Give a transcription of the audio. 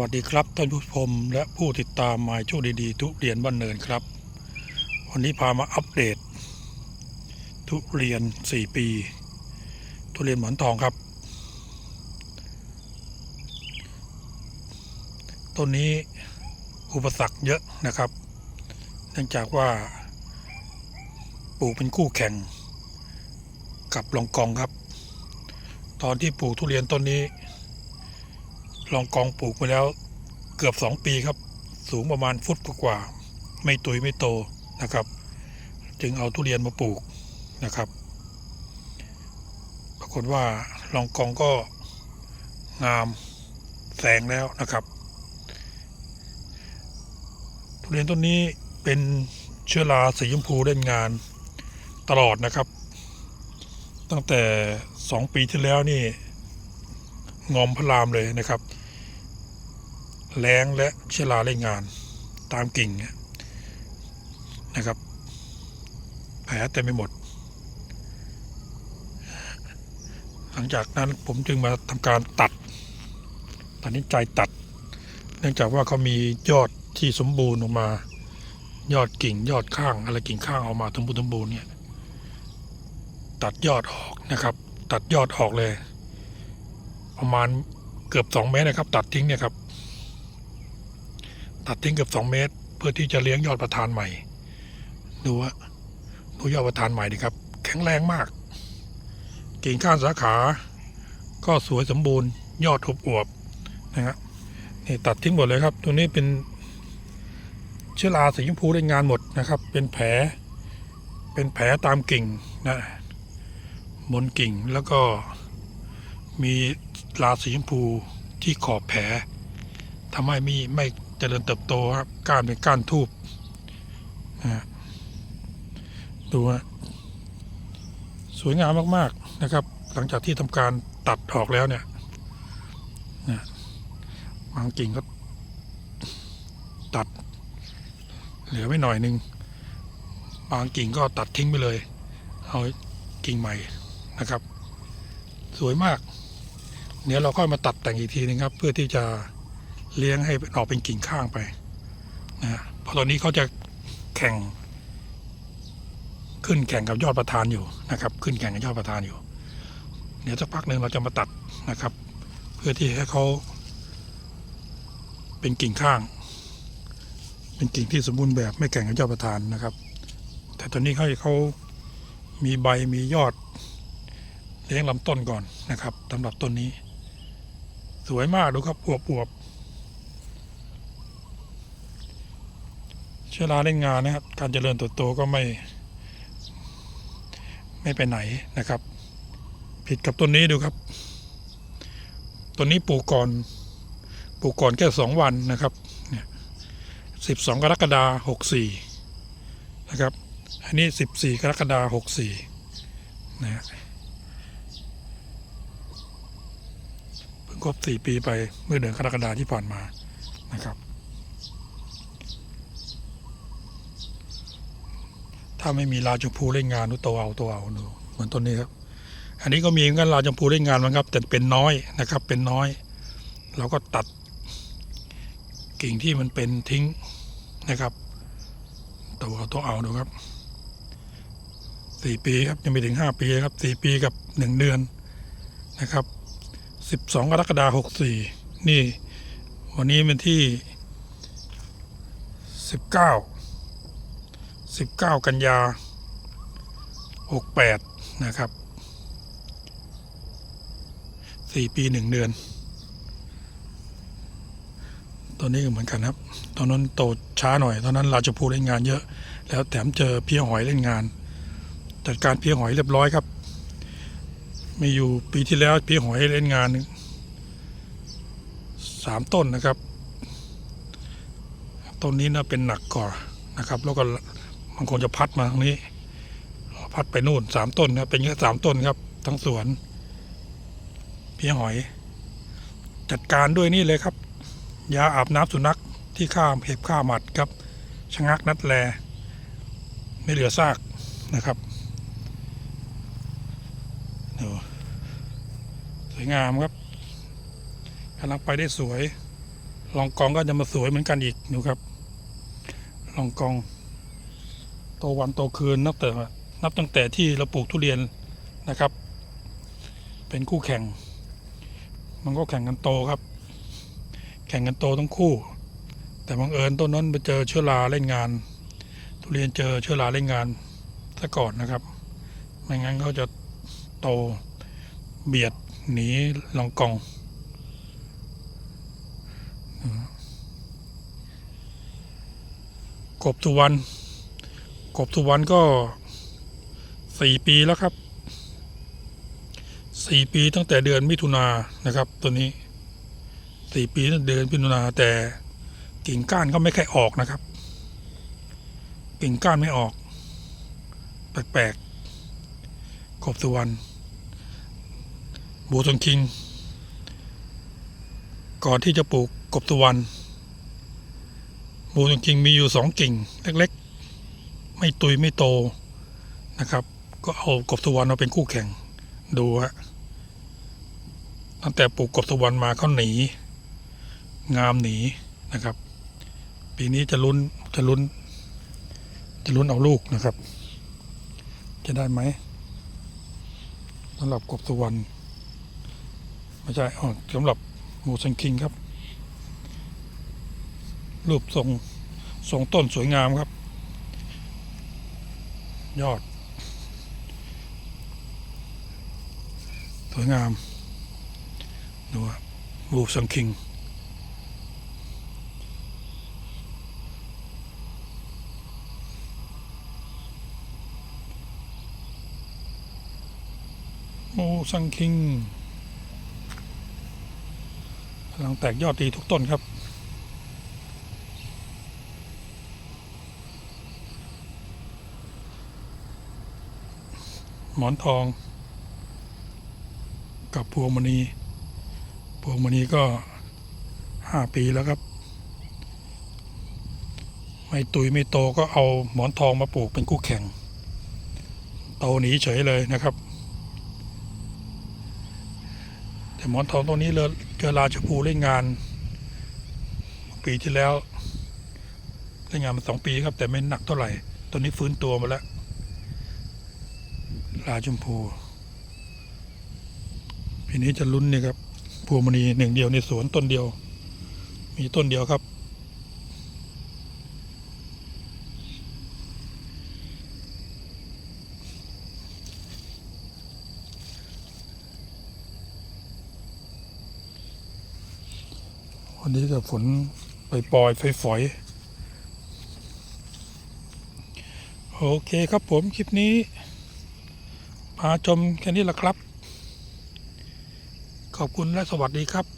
วัสดีครับท่านผู้ชมและผู้ติดตามมายโชคดีๆ ทุเรียนบ้านเนินครับ วันนี้พามาอัปเดต ทุเรียน 4 ปี ทุเรียนหมอนทองครับ ต้นนี้อุปสรรคเยอะนะครับ เนื่องจากว่าปลูกเป็นคู่แข่ง กับลองกองครับ ตอนที่ปลูกทุเรียนต้นนี้ ลองกองปลูกไปแล้วเกือบสองปีครับ สูงประมาณฟุตกว่า ไม่ตุยไม่โตนะครับ จึงเอาทุเรียนมาปลูกนะครับ ปรากฏว่าลองกองก็งามแสงแล้วนะครับ ทุเรียนต้นนี้เป็นเชื้อราสีชมพูเล่นงานตลอดนะครับ ตั้งแต่สองปีที่แล้วนี่ งอมพระรามเลยนะครับ แรงและเชื้อราเล่นงานตามกิ่งเนี่ยนะครับแผลเต็มไปหมด หลังจากนั้นผมจึงมาทำการตัดตัดนิจใจตัด เนื่องจากว่าเขามียอดที่สมบูรณ์ออกมา ยอดกิ่งยอดข้าง อะไรกิ่งข้างออกมาทั้งบูรณ์สมบูรณ์เนี่ยตัดยอดออกนะครับ ตัดยอดออกเลย ประมาณเกือบสองเมตรนะครับ ตัดทิ้งเนี่ยครับ ตัดทิ้งเกือบสองเมตร เพื่อที่จะเลี้ยงยอดประธานใหม่ ดูว่าดูยอดประธานใหม่ดีครับ แข็งแรงมาก กิ่งข้างสาขา ก็สวยสมบูรณ์ ยอดอวบนะครับนี่ตัดทิ้งหมดเลยครับตัวนี้เป็นเชื้อราสีชมพูได้งานหมดนะครับ เป็นแผล เป็นแผลตามกิ่งนะบนกิ่งแล้วก็มีราสีชมพูที่ขอบแผลทำให้มีไม่ เจริญเติบโตครับก้านเป็นก้านทูบดูฮะสวยงามมาก ๆนะครับ หลังจากที่ทำการตัดออกแล้วเนี่ยบางกิ่งก็ตัด เหลือไว้หน่อยหนึ่งบางกิ่งก็ตัดทิ้งไปเลย เอากิ่งใหม่นะครับ สวยมาก เดี๋ยวเราค่อยมาตัดแต่งอีกทีนึงครับ เพื่อที่จะ เลี้ยงให้ออกเป็นกิ่งข้างไปนะฮะเพราะตอนนี้เขาจะแข่ง ขึ้นแข่งกับยอดประธานอยู่นะครับ ขึ้นแข่งกับยอดประธานอยู่ เดี๋ยวสักพักหนึ่งเราจะมาตัดนะครับ เพื่อที่ให้เขาเป็นกิ่งข้าง เป็นกิ่งที่สมบูรณ์แบบไม่แข่งกับยอดประธานนะครับ แต่ตอนนี้เขาเขามีใบมียอดเลี้ยงลำต้นก่อนนะครับสำหรับต้นนี้ สวยมากดูครับอวบอวบ เชื้อราเล่นงานนะครับ การเจริญเติบโตก็ไม่ ไม่ไปไหนนะครับ ผิดกับต้นนี้ดูครับต้นนี้ปลูกก่อน ปลูกก่อนแค่สองวันนะครับเนี่ยสิบสองกรกฎาหกสี่นะครับ อันนี้สิบสี่กรกฎาหกสี่นะฮะเพิ่งครบสี่ปีไปเมื่อเดือนกรกฎาที่ผ่านมานะครับ ถ้าไม่มีลาชมพูเล่นงานนุโตเอาตัวเอาดูเหมือนต้นนี้ครับ อันนี้ก็มีเหมือนกันลาชมพูเล่นงานมันครับ แต่เป็นน้อยนะครับ เป็นน้อย เราก็ตัด กิ่งที่มันเป็นทิ้งนะครับ ตัวเอาตัวเอาดูครับสี่ปีครับยังไม่ถึงห้าปีครับสี่ปีกับหนึ่งเดือนนะครับ12กรกฎาคม64นี่ วันนี้เป็นที่19 19 กันยา 68 นะครับ 4 ปี 1 เดือน ตัวนี้ก็เหมือนกันครับ ตอนนั้นโตช้าหน่อย ตอนนั้นราชพูเล่นงานเยอะ แล้วแถมเจอเพี้ยหอยเล่นงาน จัดการเพี้ยหอยเรียบร้อยครับ มีอยู่ปีที่แล้วเพี่หอยเล่นงานหนึ่งสามต้นนะครับ ต้นนี้นะเป็นหนักกว่านะครับ แล้วก็ บางคนจะพัดมาทางนี้ พัดไปนู่นสามต้นนะเป็นแค่สามต้นครับ ทั้งสวนพี่หอย จัดการด้วยนี่เลยครับ ยาอาบน้ำสุนัขที่ฆ่าเห็บฆ่าหมัดครับชะงักนัดแล ไม่เหลือซากนะครับดูสวยงามครับกำลังไปได้สวย ลองกองก็จะมาสวยเหมือนกันอีกดูครับ ลองกอง โตวันโตคืนนับแต่นับตั้งแต่ที่เราปลูกทุเรียนนะครับ เป็นคู่แข่ง มันก็แข่งกันโตครับ แข่งกันโตทั้งคู่ แต่บังเอิญต้นนั้นไปเจอเชื้อราเล่นงาน ทุเรียนเจอเชื้อราเล่นงานซะก่อนนะครับ ไม่งั้นเขาจะโตเบียดหนีลองกองกบสุวรรณ กบสุวรรณก็สี่ปีแล้วครับสี่ปีตั้งแต่เดือนมิถุนานะครับ ตัวนี้สี่ปีตั้งแต่เดือนมิถุนาแต่กิ่งก้านก็ไม่ค่อยออกนะครับ กิ่งก้านไม่ออก แปลกๆกบสุวรรณบัวทองคิง ก่อนที่จะปลูกกบสุวรรณบูจริงมีอยู่สองกิ่งเล็กๆ ไม่ตุยไม่โตนะครับ ก็เอากบสุวรรณมาเป็นคู่แข่งดูฮะตั้งแต่ปลูกกบสุวรรณมาเขาหนี งามหนีนะครับ ปีนี้จะลุ้นจะลุ้น จะลุ้นเอาลูกนะครับ จะได้ไหมสำหรับกบสุวรรณไม่ใช่อ๋อสำหรับหมูสังคิงครับ รูปทรงทรงต้นสวยงามครับ ยอด สวยงามดูว่ารูสังคิงโมูสังคิงกำลังแตกยอดดีทุกต้นครับ หมอนทอง กับพวงมณีพวงมณีก็ห้าปีแล้วครับ ไม่ตุยไม่โตก็เอาหมอนทองมาปลูกเป็นคู่แข่ง โตหนีเฉยเลยนะครับ แต่หมอนทองตรงนี้เลยเจอราชพูเล่นงาน ปีที่แล้วเล่นงานมาสองปีครับ แต่ไม่หนักเท่าไหร่ ตอนนี้ฟื้นตัวมาแล้ว ลาชมพูปีนี้จะลุ้นนี่ครับพวงมณีหนึ่งเดียวในสวนต้นเดียว มีต้นเดียวครับ วันนี้ก็ฝนไปปล่อยๆฝอย โอเคครับผมคลิปนี้ พาชมแค่นี้แหละครับ ขอบคุณและสวัสดีครับ